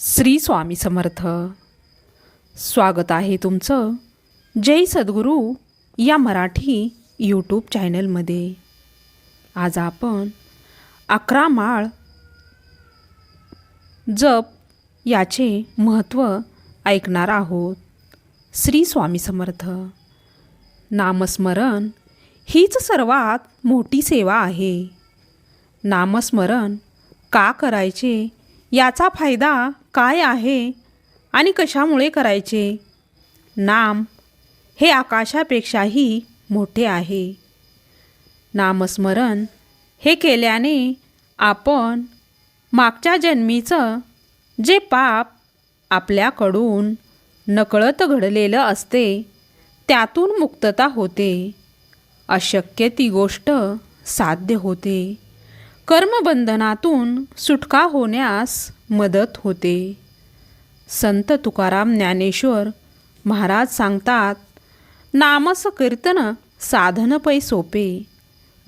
श्री स्वामी समर्थ. स्वागत आहे तुमचं जय सद्गुरू या मराठी यूट्यूब चॅनलमध्ये आज आपण अकरा माळ जप याचे महत्त्व ऐकणार आहोत. श्री स्वामी समर्थ. नामस्मरण हीच सर्वात मोठी सेवा आहे. नामस्मरण का करायचे याचा फायदा काय आहे आणि कशामुळे करायचे? नाम हे आकाशापेक्षाही मोठे आहे. नामस्मरण हे केल्याने आपण मागच्या जन्मीचं जे पाप आपल्याकडून नकळत घडलेलं असते त्यातून मुक्तता होते. अशक्य ती गोष्ट साध्य होते. कर्मबंधनातून सुटका होण्यास मदत होते. संत तुकाराम ज्ञानेश्वर महाराज सांगतात नामस कीर्तन साधन पै सोपे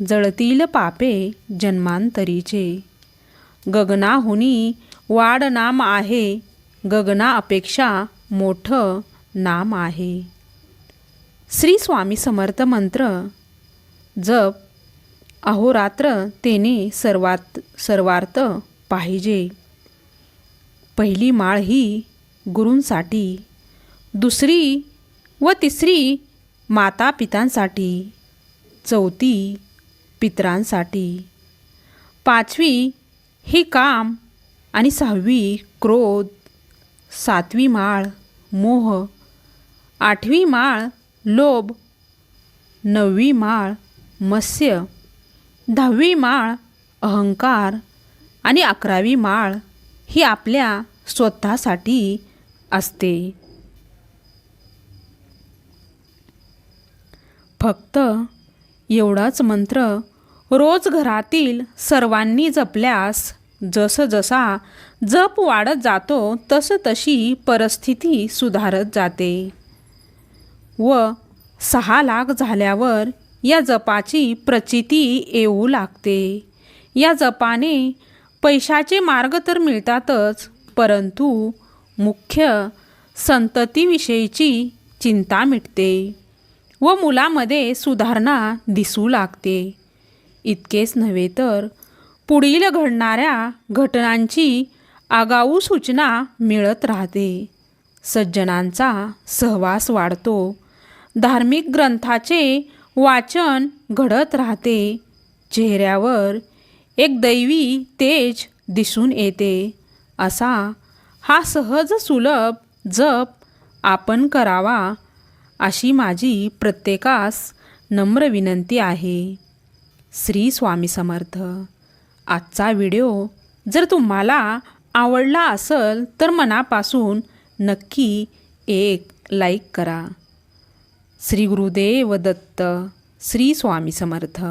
जळतील पापे जन्मांतरीचे. गगनाहुनी वाढ नाम आहे गगना अपेक्षा मोठं नाम आहे. श्री स्वामी समर्थ मंत्र जप अहोरात्र तेने सर्वात सर्वार्थ पाहिजे. पहिली माळ ही गुरूंसाठी दुसरी व तिसरी माता पितांसाठी चौथी पितरांसाठी. पाचवी ही काम आणि सहावी क्रोध. सातवी माळ मोह. आठवी माळ लोभ. नववी माळ मत्स्य. दहावी माळ अहंकार. आणि अकरावी माळ ही आपल्या स्वतःसाठी असते. फक्त एवढाच मंत्र रोज घरातील सर्वांनी जपल्यास जसजसा जप वाढत जातो तसं तशी परिस्थिती सुधारत जाते. व सहा लाख झाल्यावर या जपाची प्रचिती येऊ लागते. या जपाने पैशाचे मार्ग तर मिळतातच परंतु मुख्य संततीविषयीची चिंता मिटते व मुलामध्ये सुधारणा दिसू लागते. इतकेच नव्हे तर पुढील घडणाऱ्या घटनांची आगाऊ सूचना मिळत राहते. सज्जनांचा सहवास वाढतो. धार्मिक ग्रंथाचे वाचन घडत राहते. चेहऱ्यावर एक दैवी तेज दिसून येते. असा हा सहज सुलभ जप आपण करावा अशी माझी प्रत्येकास नम्र विनंती आहे. श्री स्वामी समर्थ. आजचा व्हिडिओ जर तुम्हाला आवडला असेल तर मनापासून नक्की एक लाईक करा. श्री गुरुदेव दत्त. श्री स्वामी समर्थ.